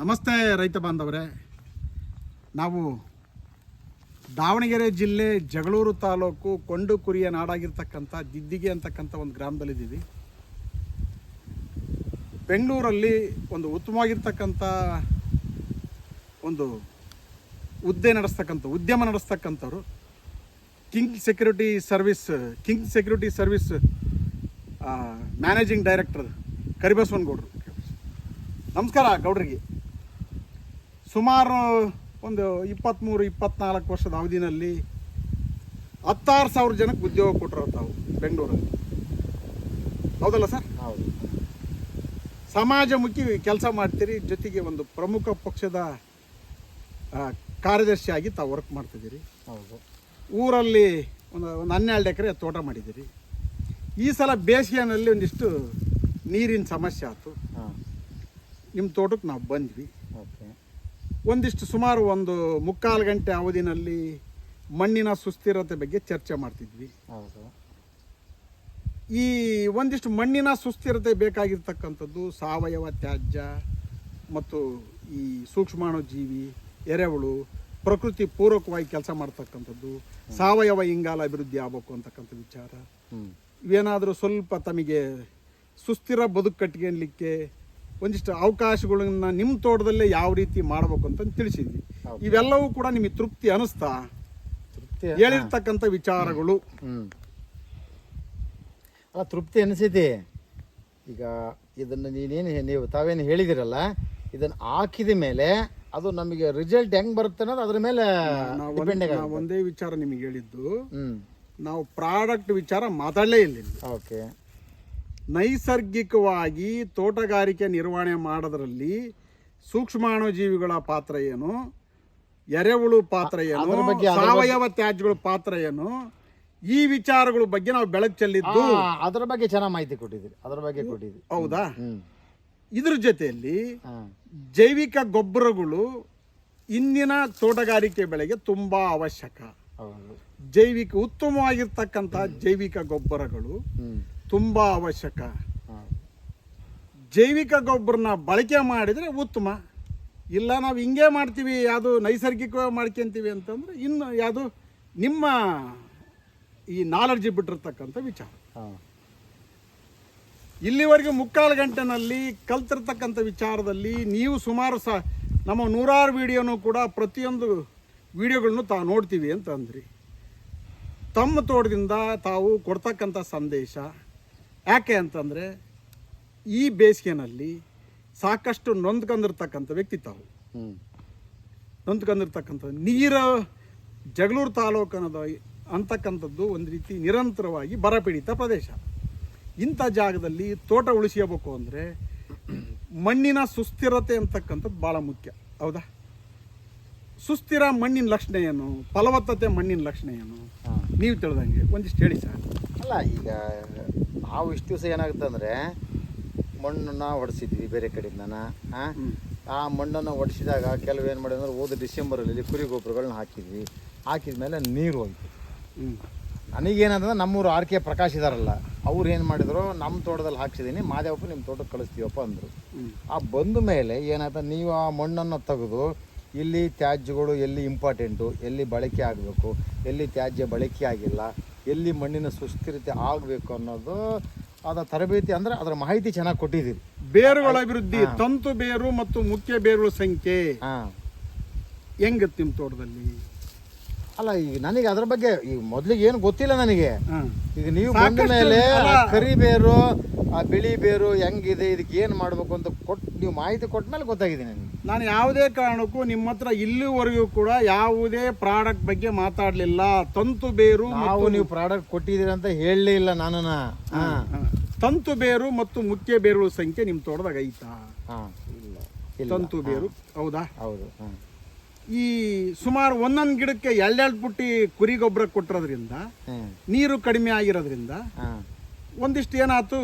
ನಮಸ್ತೆ ರೈತ ಬಾಂಧವರೇ. ನಾವು ದಾವಣಗೆರೆ ಜಿಲ್ಲೆ ಜಗಳೂರು ತಾಲೂಕು ಕೊಂಡು ಕುರಿಯ ನಾಡಾಗಿರ್ತಕ್ಕಂಥ ದಿದ್ದಿಗೆ ಅಂತಕ್ಕಂಥ ಒಂದು ಗ್ರಾಮದಲ್ಲಿದ್ದೀವಿ. ಬೆಂಗಳೂರಲ್ಲಿ ಒಂದು ಉತ್ತಮವಾಗಿರ್ತಕ್ಕಂಥ ಒಂದು ಹುದ್ದೆ ನಡೆಸ್ತಕ್ಕಂಥ, ಉದ್ಯಮ ನಡೆಸ್ತಕ್ಕಂಥವ್ರು. King security service, king security service managing director ಕರಿಬಸವನಗೌಡರು. ನಮಸ್ಕಾರ ಗೌಡ್ರಿಗೆ. ಸುಮಾರು ಒಂದು ಇಪ್ಪತ್ತ್ಮೂರು ಇಪ್ಪತ್ನಾಲ್ಕು ವರ್ಷದ ಅವಧಿನಲ್ಲಿ ಹತ್ತಾರು ಸಾವಿರ ಜನಕ್ಕೆ ಉದ್ಯೋಗ ಕೊಟ್ಟರು ತಾವು ಬೆಂಗಳೂರಲ್ಲಿ. ಹೌದಲ್ಲ ಸರ್? ಹೌದು. ಸಮಾಜಮುಖಿ ಕೆಲಸ ಮಾಡ್ತೀರಿ ಜೊತೆಗೆ ಒಂದು ಪ್ರಮುಖ ಪಕ್ಷದ ಕಾರ್ಯದರ್ಶಿಯಾಗಿ ತಾವು ವರ್ಕ್ ಮಾಡ್ತಿದ್ದೀರಿ. ಹೌದು. ಊರಲ್ಲಿ ಒಂದು ಒಂದು ಹನ್ನೆರಡು ಎಕರೆ ತೋಟ ಮಾಡಿದ್ದೀರಿ. ಈ ಸಲ ಬೇಸಿಗೆನಲ್ಲಿ ಒಂದಿಷ್ಟು ನೀರಿನ ಸಮಸ್ಯೆ ಆಯಿತು ನಿಮ್ಮ ತೋಟಕ್ಕೆ ನಾವು ಬಂದ್ವಿ. ಒಂದಿಷ್ಟು ಸುಮಾರು ಒಂದು ಮುಕ್ಕಾಲು ಗಂಟೆ ಅವಧಿನಲ್ಲಿ ಮಣ್ಣಿನ ಸುಸ್ಥಿರತೆ ಬಗ್ಗೆ ಚರ್ಚೆ ಮಾಡ್ತಿದ್ವಿ. ಹೌದು. ಈ ಒಂದಿಷ್ಟು ಮಣ್ಣಿನ ಸುಸ್ಥಿರತೆ ಬೇಕಾಗಿರ್ತಕ್ಕಂಥದ್ದು ಸಾವಯವ ತ್ಯಾಜ್ಯ ಮತ್ತು ಈ ಸೂಕ್ಷ್ಮಾಣು ಜೀವಿ ಎರೆಹುಳು ಪ್ರಕೃತಿ ಪೂರ್ವಕವಾಗಿ ಕೆಲಸ ಮಾಡ್ತಕ್ಕಂಥದ್ದು ಸಾವಯವ ಇಂಗಾಲ ಅಭಿವೃದ್ಧಿ ಆಗಬೇಕು ಅಂತಕ್ಕಂಥ ವಿಚಾರ. ಇವೇನಾದರೂ ಸ್ವಲ್ಪ ತಮಗೆ ಸುಸ್ಥಿರ ಬದುಕು ಕಟ್ಕೊಳ್ಲಿಕ್ಕೆ ಒಂದಿಷ್ಟು ಅವಕಾಶಗಳನ್ನ ನಿಮ್ಮ ತೋಟದಲ್ಲೇ ಯಾವ ರೀತಿ ಮಾಡಬೇಕು ಅಂತ ತಿಳಿಸಿದ್ವಿ. ಇವೆಲ್ಲವೂ ಕೂಡ ನಿಮಗೆ ತೃಪ್ತಿ ಅನಿಸ್ತಾ? ಹೇಳಿರ್ತಕ್ಕಂಥ ವಿಚಾರಗಳು. ಅಲ್ಲ ತೃಪ್ತಿ ಅನಿಸಿದೆ. ಈಗ ಇದನ್ನು ನೀನೇನು ನೀವು ತಾವೇನು ಹೇಳಿದಿರಲ್ಲ ಇದನ್ನು ಹಾಕಿದ ಮೇಲೆ ಅದು ನಮಗೆ ರಿಸಲ್ಟ್ ಹೆಂಗ್ ಬರುತ್ತೆ ಅನ್ನೋದು ಅದ್ರ ಮೇಲೆ ಒಂದ್- ವಿಚಾರ ನಿಮಗೆ ಹೇಳಿದ್ದು. ನಾವು ಪ್ರಾಡಕ್ಟ್ ವಿಚಾರ ಮಾತಾಡಲೇ ಇಲ್ಲ ಓಕೆ. ನೈಸರ್ಗಿಕವಾಗಿ ತೋಟಗಾರಿಕೆ ನಿರ್ವಹಣೆ ಮಾಡೋದ್ರಲ್ಲಿ ಸೂಕ್ಷ್ಮಾಣುಜೀವಿಗಳ ಪಾತ್ರ ಏನು? ಎರೆಹುಳು ಪಾತ್ರ ಏನು? ಸಾವಯವ ತ್ಯಾಜ್ಯಗಳ ಪಾತ್ರ ಏನು? ಈ ವಿಚಾರಗಳ ಬಗ್ಗೆ ನಾವು ಬೆಳಕು ಚೆಲ್ಲಿದ್ದು ಅದರ ಬಗ್ಗೆ ಚೆನ್ನಾಗಿ ಮಾಹಿತಿ ಕೊಟ್ಟಿದ್ದೀರಿ. ಅದರ ಬಗ್ಗೆ ಕೊಟ್ಟಿದ್ದೀರಿ. ಹೌದಾ? ಇದ್ರ ಜೊತೆಯಲ್ಲಿ ಜೈವಿಕ ಗೊಬ್ಬರಗಳು ಇಂದಿನ ತೋಟಗಾರಿಕೆ ಬೆಳೆಗೆ ತುಂಬಾ ಅವಶ್ಯಕ. ಜೈವಿಕ ಉತ್ತಮವಾಗಿರ್ತಕ್ಕಂಥ ಜೈವಿಕ ಗೊಬ್ಬರಗಳು ತುಂಬಾ ಅವಶ್ಯಕ. ಜೈವಿಕ ಗೊಬ್ಬರನ ಬಳಕೆ ಮಾಡಿದರೆ ಉತ್ತಮ. ಇಲ್ಲ ನಾವು ಹಿಂಗೆ ಮಾಡ್ತೀವಿ ಯಾವುದು ನೈಸರ್ಗಿಕವಾಗಿ ಮಾಡ್ಕೊಂತೀವಿ ಅಂತಂದ್ರೆ ಇನ್ನು ಯಾವುದು ನಿಮ್ಮ ಈ ನಾಲೆಡ್ಜ್ ಬಿಟ್ಟಿರ್ತಕ್ಕಂಥ ವಿಚಾರ. ಇಲ್ಲಿವರೆಗೆ ಮುಕ್ಕಾಲು ಗಂಟೆನಲ್ಲಿ ಕಲ್ತಿರ್ತಕ್ಕಂಥ ವಿಚಾರದಲ್ಲಿ ನೀವು ಸುಮಾರು ಸಹ ನಮ್ಮ ನೂರಾರು ವಿಡಿಯೋನೂ ಕೂಡ ಪ್ರತಿಯೊಂದು ವಿಡಿಯೋಗಳನ್ನು ತಾವು ನೋಡ್ತೀವಿ ಅಂತ ಅಂದ್ರಿ ತಮ್ಮ ತೋಟದಿಂದ ತಾವು ಕೊಡ್ತಕ್ಕಂಥ ಸಂದೇಶ. ಯಾಕೆ ಅಂತಂದರೆ ಈ ಬೇಸಿಗೆನಲ್ಲಿ ಸಾಕಷ್ಟು ನೊಂದ್ಕೊಂಡಿರ್ತಕ್ಕಂಥ ವ್ಯಕ್ತಿ ತಾವು. ನೊಂದ್ಕೊಂಡಿರ್ತಕ್ಕಂಥ ನೀರ ಜಗಳೂರು ತಾಲೂಕನದ ಅಂತಕ್ಕಂಥದ್ದು ಒಂದು ರೀತಿ ನಿರಂತರವಾಗಿ ಬರಪೀಡಿತ ಪ್ರದೇಶ. ಇಂಥ ಜಾಗದಲ್ಲಿ ತೋಟ ಉಳಿಸ್ಕೋಬೇಕು ಅಂದರೆ ಮಣ್ಣಿನ ಸುಸ್ಥಿರತೆ ಅಂತಕ್ಕಂಥದ್ದು ಭಾಳ ಮುಖ್ಯ. ಹೌದಾ? ಸುಸ್ಥಿರ ಮಣ್ಣಿನ ಲಕ್ಷಣ ಏನು? ಫಲವತ್ತತೆ ಮಣ್ಣಿನ ಲಕ್ಷಣ ಏನು? ನೀವು ತಿಳಿದಂಗೆ ಒಂದಿಷ್ಟು ಹೇಳಿ ಸರ್. ಅಲ್ಲ ಈಗ ನಾವು ಇಷ್ಟು ದಿವಸ ಏನಾಗುತ್ತೆ ಅಂದರೆ ಮಣ್ಣನ್ನು ಹೊಡೆಸಿದ್ವಿ ಬೇರೆ ಕಡೆಯಿಂದನ ಹಾಂ? ಆ ಮಣ್ಣನ್ನು ಹೊಡೆಸಿದಾಗ ಕೆಲವು ಏನು ಮಾಡಿದ್ರೆ ಹೋದ ಡಿಸೆಂಬರಲ್ಲಿ ಕುರಿ ಗೊಬ್ಬರಗಳನ್ನ ಹಾಕಿದ್ವಿ. ಹಾಕಿದ ಮೇಲೆ ನೀರು ಹೋಯ್ತು ನನಗೇನಂದ್ರೆ ನಮ್ಮೂರು ಆರ್ ಕೆ ಪ್ರಕಾಶ್ ಇದಾರಲ್ಲ ಅವ್ರು ಏನು ಮಾಡಿದ್ರು ನಮ್ಮ ತೋಟದಲ್ಲಿ ಹಾಕ್ಸಿದ್ದೀನಿ ಮಾದೇವಪ್ಪ ನಿಮ್ಮ ತೋಟಕ್ಕೆ ಕಳಿಸ್ತೀವಪ್ಪ ಅಂದರು. ಆ ಬಂದ ಮೇಲೆ ಏನಾಯ್ತು ನೀವು ಆ ಮಣ್ಣನ್ನು ತೆಗೆದು ಇಲ್ಲಿ ತ್ಯಾಜ್ಯಗಳು ಎಲ್ಲಿ ಇಂಪಾರ್ಟೆಂಟು ಎಲ್ಲಿ ಬಳಕೆ ಆಗಬೇಕು ಎಲ್ಲಿ ತ್ಯಾಜ್ಯ ಬಳಕೆ ಆಗಿಲ್ಲ ಎಲ್ಲಿ ಮಣ್ಣಿನ ಸುಸ್ಥಿರತೆ ಆಗಬೇಕು ಅನ್ನೋದು ಅದರ ತರಬೇತಿ ಅಂದರೆ ಅದರ ಮಾಹಿತಿ ಚೆನ್ನಾಗಿ ಕೊಟ್ಟಿದ್ದೀರಿ. ಬೇರುಗಳ ಅಭಿವೃದ್ಧಿ ತಂತು ಬೇರು ಮತ್ತು ಮುಖ್ಯ ಬೇರುಗಳ ಸಂಖ್ಯೆ. ಹಾಂ. ಹೆಂಗಿತ್ತು ನಿಮ್ಮ ತೋಟದಲ್ಲಿ? ಅಲ್ಲ ಈಗ ನನಗೆ ಅದ್ರ ಬಗ್ಗೆ ಈಗ ಮೊದಲಿಗೆ ಏನು ಗೊತ್ತಿಲ್ಲ ನನಗೆ. ಈಗ ನೀವು ಬಂದ ಮೇಲೆ ಆ ಕರಿ ಬೇರು ಆ ಬಿಳಿ ಬೇರು ಹೆಂಗಿದೆ ಇದಕ್ಕೆ ಏನು ಮಾಡಬೇಕು ಅಂತ ಕೊಟ್ಟು ನೀವು ಮಾಹಿತಿ ಕೊಟ್ಟ ಮೇಲೆ ಗೊತ್ತಾಗಿದೆ ನನಗೆ ನಾನು ಯಾವುದೇ ಕಾರಣಕ್ಕೂ ನಿಮ್ಮ ಹತ್ರ ಇಲ್ಲಿವರೆಗೂ ಕೂಡ ಯಾವುದೇ ಪ್ರಾಡಕ್ಟ್ ಬಗ್ಗೆ ಮಾತಾಡಲಿಲ್ಲ. ತಂತು ಬೇರು ನಾವು ನೀವು ಪ್ರಾಡಕ್ಟ್ ಕೊಟ್ಟಿದ್ದೀರ ಅಂತ ಹೇಳಲೇ ಇಲ್ಲ ನಾನನ್ನ. ತಂತು ಬೇರು ಮತ್ತು ಮುಖ್ಯ ಬೇರುಗಳ ಸಂಖ್ಯೆ ನಿಮ್ಮ ತೋಟದಾಗ ಐತಾ? ಹಾಂ. ತಂತು ಬೇರು ಹೌದಾ? ಹೌದು ಹಾಂ. ಈ ಸುಮಾರು ಒಂದೊಂದು ಗಿಡಕ್ಕೆ ಎರಡೆರಡು ಪುಟ್ಟಿ ಕುರಿ ಗೊಬ್ಬರ ಕೊಟ್ಟಿರೋದ್ರಿಂದ ನೀರು ಕಡಿಮೆ ಆಗಿರೋದ್ರಿಂದ ಒಂದಿಷ್ಟು ಏನಾಯ್ತು?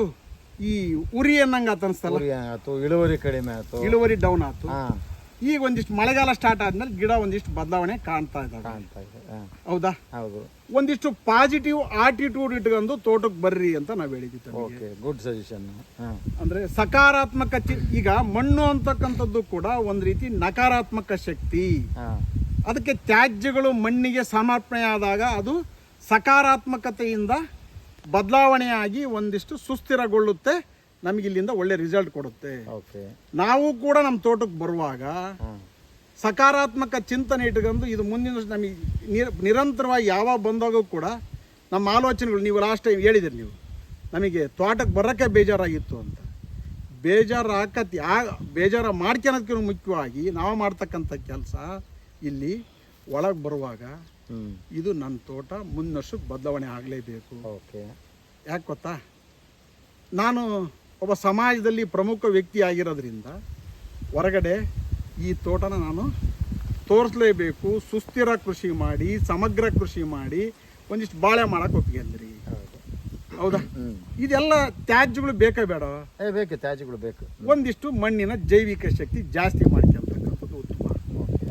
ಈ ಉರಿ ಅನ್ನಂಗ ಅನ್ಸ್ತಲ್ಲ? ಆಯ್ತು ಇಳುವರಿ ಕಡಿಮೆ ಆಯ್ತು ಇಳುವರಿ ಡೌನ್ ಆಯ್ತು ಹಾಂ. ಈಗ ಒಂದಿಷ್ಟು ಮಳೆಗಾಲ ಸ್ಟಾರ್ಟ್ ಆದ್ಮೇಲೆ ಗಿಡ ಒಂದಿಷ್ಟು ಬದಲಾವಣೆ ಕಾಣ್ತಾ ಇದ್ದಾವೆ ಕಾಣ್ತಾ ಇದೆ ಹಾಂ. ಹೌದಾ? ಹೌದು. ಒಂದಿಷ್ಟು ಪಾಸಿಟಿವ್ ಆಟಿಟ್ಯೂಡ್ ಇಟ್ಕೊಂಡು ತೋಟಕ್ಕೆ ಬರ್ರಿ ಅಂತ ನಾವು ಹೇಳಿದ್ದೀವಿ ತಮಗೆ. ಓಕೆ ಗುಡ್ ಸಜೆಷನ್ ಹಾಂ. ಅಂದ್ರೆ ಸಕಾರಾತ್ಮಕ ಚಿ ಈಗ ಮಣ್ಣು ಅಂತಕ್ಕಂಥದ್ದು ಕೂಡ ಒಂದು ರೀತಿ ನಕಾರಾತ್ಮಕ ಶಕ್ತಿ. ಹಾಂ. ಅದಕ್ಕೆ ತ್ಯಾಜ್ಯಗಳು ಮಣ್ಣಿಗೆ ಸಮರ್ಪಣೆ ಆದಾಗ ಅದು ಸಕಾರಾತ್ಮಕತೆಯಿಂದ ಬದಲಾವಣೆಯಾಗಿ ಒಂದಿಷ್ಟು ಸುಸ್ಥಿರಗೊಳ್ಳುತ್ತೆ ನಮಗೆ ಇಲ್ಲಿಂದ ಒಳ್ಳೆ ರಿಸಲ್ಟ್ ಕೊಡುತ್ತೆ. ಓಕೆ. ನಾವು ಕೂಡ ನಮ್ಮ ತೋಟಕ್ಕೆ ಬರುವಾಗ ಸಕಾರಾತ್ಮಕ ಚಿಂತನೆ ಇಟ್ಕೊಂಡು ಇದು ಮುಂದಿನ ವರ್ಷ ನಮಗೆ ನಿರ- ನಿರಂತರವಾಗಿ ಯಾವಾಗ ಬಂದಾಗೂ ಕೂಡ ನಮ್ಮ ಆಲೋಚನೆಗಳು ನೀವು ಲಾಸ್ಟ್ ಟೈಮ್ ಹೇಳಿದಿರಿ ನೀವು ನಮಗೆ ತೋಟಕ್ಕೆ ಬರೋಕ್ಕೆ ಬೇಜಾರಾಗಿತ್ತು ಅಂತ. ಬೇಜಾರು ಹಾಕತ್ತಿ ಆ ಬೇಜಾರು ಮಾಡ್ಕೊಳೋದಕ್ಕಿಂತ ಮುಖ್ಯವಾಗಿ ನಾವು ಮಾಡ್ತಕ್ಕಂಥ ಕೆಲಸ ಇಲ್ಲಿ ಒಳಗೆ ಬರುವಾಗ ಇದು ನನ್ನ ತೋಟ ಮುಂದಿನ ವರ್ಷಕ್ಕೆ ಬದಲಾವಣೆ ಆಗಲೇಬೇಕು. ಓಕೆ. ಯಾಕೆ ಗೊತ್ತಾ? ನಾನು ಒಬ್ಬ ಸಮಾಜದಲ್ಲಿ ಪ್ರಮುಖ ವ್ಯಕ್ತಿ ಆಗಿರೋದ್ರಿಂದ ಹೊರಗಡೆ ಈ ತೋಟನ ನಾನು ತೋರಿಸ್ಲೇಬೇಕು ಸುಸ್ಥಿರ ಕೃಷಿ ಮಾಡಿ ಸಮಗ್ರ ಕೃಷಿ ಮಾಡಿ ಒಂದಿಷ್ಟು ಬಾಳೆ ಮಾಡಕ್ಕೆ ಒಪ್ಪಿಗೆಂದ್ರಿ ಹೌದು. ಇದೆಲ್ಲ ತ್ಯಾಜ್ಯಗಳು ಬೇಕೇ ಬೇಡ? ಬೇಕು ತ್ಯಾಜ್ಯಗಳು ಬೇಕು. ಒಂದಿಷ್ಟು ಮಣ್ಣಿನ ಜೈವಿಕ ಶಕ್ತಿ ಜಾಸ್ತಿ ಮಾಡ್ಕೊಂತಕ್ಕಂಥದ್ದು ಉತ್ತಮ.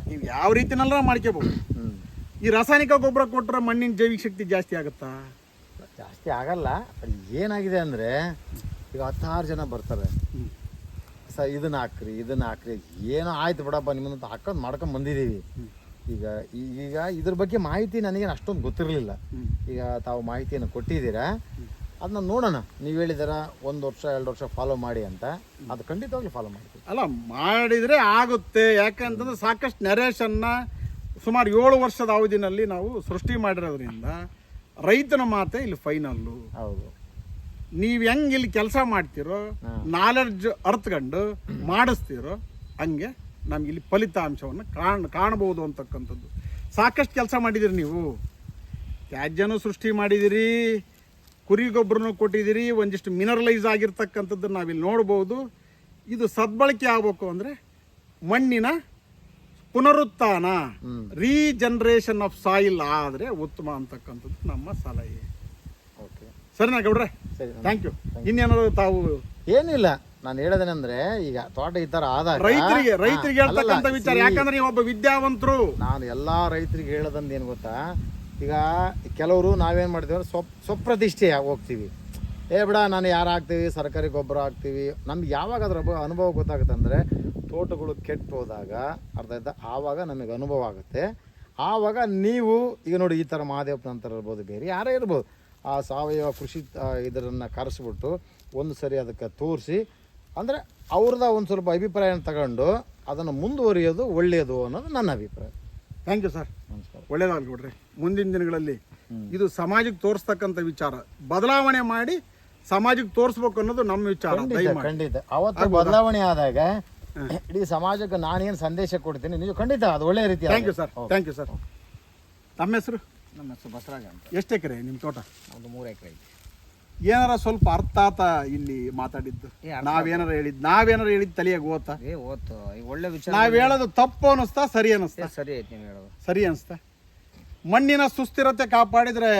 ನೀವು ಯಾವ ರೀತಿನಲ್ಲ ಮಾಡ್ಕೋಬಹುದು ಈ ರಾಸಾಯನಿಕ ಗೊಬ್ಬರ ಕೊಟ್ಟರೆ ಮಣ್ಣಿನ ಜೈವಿಕ ಶಕ್ತಿ ಜಾಸ್ತಿ ಆಗುತ್ತಾ? ಜಾಸ್ತಿ ಆಗಲ್ಲ ಅದು ಏನಾಗಿದೆ ಅಂದರೆ ಈಗ ಹತ್ತಾರು ಜನ ಬರ್ತಾರೆ. ಸ ಇದನ್ನ ಹಾಕ್ರಿ ಇದನ್ನ ಹಾಕ್ರಿ ಏನೋ ಆಯ್ತು ಬಿಡಪ್ಪ ನಿಮ್ಮನ್ನ ಹಾಕೊಂಡು ಮಾಡ್ಕೊಂಡು ಬಂದಿದ್ದೀವಿ ಈಗ ಈಗ ಇದ್ರ ಬಗ್ಗೆ ಮಾಹಿತಿ ನನಗೇನು ಅಷ್ಟೊಂದು ಗೊತ್ತಿರಲಿಲ್ಲ. ಈಗ ತಾವು ಮಾಹಿತಿಯನ್ನು ಕೊಟ್ಟಿದ್ದೀರಾ? ಅದನ್ನ ನೋಡೋಣ. ನೀವು ಹೇಳಿದಾರ ಒಂದು ವರ್ಷ ಎರಡು ವರ್ಷ ಫಾಲೋ ಮಾಡಿ ಅಂತ. ಅದು ಖಂಡಿತವಾಗ್ಲೂ ಫಾಲೋ ಮಾಡ್ತೀವಿ. ಅಲ್ಲ ಮಾಡಿದರೆ ಆಗುತ್ತೆ. ಯಾಕಂತಂದ್ರೆ ಸಾಕಷ್ಟು ನೆರೇಷನ್ನ ಸುಮಾರು ಏಳು ವರ್ಷದ ಅವಧಿನಲ್ಲಿ ನಾವು ಸೃಷ್ಟಿ ಮಾಡಿರೋದ್ರಿಂದ ರೈತನ ಮಾತೆ ಇಲ್ಲಿ ಫೈನಲ್ಲು ಹೌದು. ನೀವು ಹೆಂಗೆ ಇಲ್ಲಿ ಕೆಲಸ ಮಾಡ್ತೀರೋ ನಾಲೆಡ್ಜ್ ಅರ್ತ್ಕೊಂಡು ಮಾಡಿಸ್ತೀರೋ ಹಂಗೆ ನಮ್ಗೆ ಇಲ್ಲಿ ಫಲಿತಾಂಶವನ್ನು ಕಾಣ್ ಕಾಣಬಹುದು ಅಂತಕ್ಕಂಥದ್ದು. ಸಾಕಷ್ಟು ಕೆಲಸ ಮಾಡಿದಿರಿ ನೀವು. ತ್ಯಾಜ್ಯನೂ ಸೃಷ್ಟಿ ಮಾಡಿದಿರಿ? ಕುರಿ ಗೊಬ್ಬರನೂ ಕೊಟ್ಟಿದ್ದೀರಿ ಒಂದಿಷ್ಟು ಮಿನರಲೈಸ್ ಆಗಿರ್ತಕ್ಕಂಥದ್ದು ನಾವಿಲ್ಲಿ ನೋಡ್ಬೋದು. ಇದು ಸದ್ಬಳಕೆ ಆಗಬೇಕು ಅಂದರೆ ಮಣ್ಣಿನ ಪುನರುತ್ಥಾನ ರೀ ರೀಜನರೇಷನ್ ಆಫ್ ಸಾಯಿಲ್ ಆದರೆ ಉತ್ತಮ ಅಂತಕ್ಕಂಥದ್ದು ನಮ್ಮ ಸಲಹೆ. ಓಕೆ. ಸರಿನಾ ಗೌಡ್ರೆ? ಸರಿ ಥ್ಯಾಂಕ್ ಯು ಇನ್ನೇನಾದ್ರು ತಾವು ಏನಿಲ್ಲ ನಾನು ಹೇಳೋದೇನೆಂದ್ರೆ ಈಗ ತೋಟ ಈ ತರ ಆದಾಗ ರೈತರಿಗೆ ರೈತರಿಗೆ ಹೇಳ್ತಕ್ಕಂಥ ವಿಚಾರ. ಯಾಕಂದ್ರೆ ನೀವು ಒಬ್ಬ ವಿದ್ಯಾವಂತರು. ನಾನು ಎಲ್ಲಾ ರೈತರಿಗೆ ಹೇಳೋದಂದು ಏನು ಗೊತ್ತಾ? ಈಗ ಕೆಲವರು ನಾವೇನು ಮಾಡ್ತೀವಿ ಅಂದ್ರೆ ಸ್ವಪ್ ಸ್ವಪ್ರತಿಷ್ಠೆ ಹೋಗ್ತೀವಿ. ಏ ಬಿಡ ನಾನು ಯಾರು ಹಾಕ್ತೀವಿ? ಸರ್ಕಾರಿ ಗೊಬ್ಬರ ಹಾಕ್ತೀವಿ. ನಮ್ಗೆ ಯಾವಾಗ ಅದ್ರ ಅನುಭವ ಗೊತ್ತಾಗುತ್ತೆ ಅಂದರೆ ತೋಟಗಳು ಕೆಟ್ಟು ಹೋದಾಗ ಅರ್ಧ ಇದ್ದ ಆವಾಗ ನಮಗೆ ಅನುಭವ ಆಗುತ್ತೆ. ಆವಾಗ ನೀವು ಈಗ ನೋಡಿ ಈ ಥರ ಮಹಾದೇವಪ್ಪ ನಂತರ ಇರ್ಬೋದು ಬೇರೆ ಯಾರೇ ಇರ್ಬೋದು ಆ ಸಾವಯವ ಕೃಷಿ ಇದರನ್ನು ಕರೆಸ್ಬಿಟ್ಟು ಒಂದು ಸರಿ ಅದಕ್ಕೆ ತೋರಿಸಿ ಅಂದರೆ ಅವ್ರದ್ದ ಒಂದು ಸ್ವಲ್ಪ ಅಭಿಪ್ರಾಯನ ತಗೊಂಡು ಅದನ್ನು ಮುಂದುವರಿಯೋದು ಒಳ್ಳೆಯದು ಅನ್ನೋದು ನನ್ನ ಅಭಿಪ್ರಾಯ. Thank you sir. ನಮಸ್ಕಾರ. ಒಳ್ಳೇದಾಗಲಿ ಬಿಡ್ರಿ. ಮುಂದಿನ ದಿನಗಳಲ್ಲಿ ಇದು ಸಮಾಜಕ್ಕೆ ತೋರಿಸ್ತಕ್ಕಂಥ ವಿಚಾರ. ಬದಲಾವಣೆ ಮಾಡಿ ಸಮಾಜಕ್ಕೆ ತೋರಿಸ್ಬೇಕು ಅನ್ನೋದು ನಮ್ಮ ವಿಚಾರ ಖಂಡಿತ ದಯಮಾಡಿ. ಖಂಡಿತ. ಅವತ್ತು ಬದಲಾವಣೆ ಆದಾಗ ಇಡೀ ಸಮಾಜಕ್ಕೆ ನಾನೇನು ಸಂದೇಶ ಕೊಡ್ತೀನಿ ನೀವು ಖಂಡಿತ ಅದು ಒಳ್ಳೆಯ ರೀತಿ thank you sir thank you sir ತಮ್ಮ ಹೆಸರು? ನಮ್ಮ ಹೆಸರು ಬಸವರಾಜ ಅಂತ. ಎಷ್ಟು ಎಕರೆ ನಿಮ್ಮ ತೋಟ? ಒಂದು ಮೂರು ಎಕರೆ ಐತಿ. ಏನಾರ ಸ್ವಲ್ಪ ಅರ್ಥ ಆತ ಇಲ್ಲಿ ಮಾತಾಡಿದ್ದು. ಏ, ಅರ್ಥ ನಾವೇನಾರ ಹೇಳಿದ್ ನಾವೇನಾರ ಹೇಳಿದ್ ತಲೆಯಾಗ ಓದ್ತಾ ಏ ಓದ್ತು ಈ ಒಳ್ಳೆ ವಿಚಾರ ನಾವ್ ಹೇಳೋದು ತಪ್ಪು ಅನಿಸ್ತಾ ಸರಿ ಅನಿಸ್ತಾ? ಸರಿ ಐತಿ ನೀವು ಹೇಳೋದು. ಸರಿ ಅನಿಸ್ತಾ? ಮಣ್ಣಿನ ಸುಸ್ಥಿರತೆ ಕಾಪಾಡಿದ್ರೆ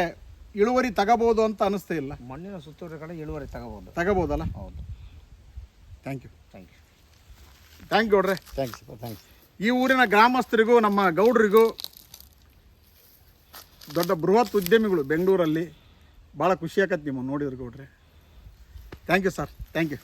ಇಳುವರಿ ತಗಬಹುದು ಅಂತ ಅನಿಸ್ತಾ ಇಲ್ಲ. ಮಣ್ಣಿನ ಸುತ್ತೂರು ಕಡೆ ಇಳುವರಿ ತಗೋಬೋದು. ತಗೋಬೋದಲ್ಲ? ಹೌದು. Thank you thank you thank you ಗೌಡ್ರೆ. ಥ್ಯಾಂಕ್ಸ್ ಥ್ಯಾಂಕ್ಸ್ ಈ ಊರಿನ ಗ್ರಾಮಸ್ಥರಿಗೂ ನಮ್ಮ ಗೌಡ್ರಿಗೂ ದೊಡ್ಡ ಬೃಹತ್ ಉದ್ಯಮಿಗಳು ಬೆಂಗಳೂರಲ್ಲಿ ಭಾಳ ಖುಷಿ ಆಕತ್ತೆ ನಿಮ್ಮನ್ನು ನೋಡಿದ್ರು ಗೌಡ್ರೆ. Thank you sir thank you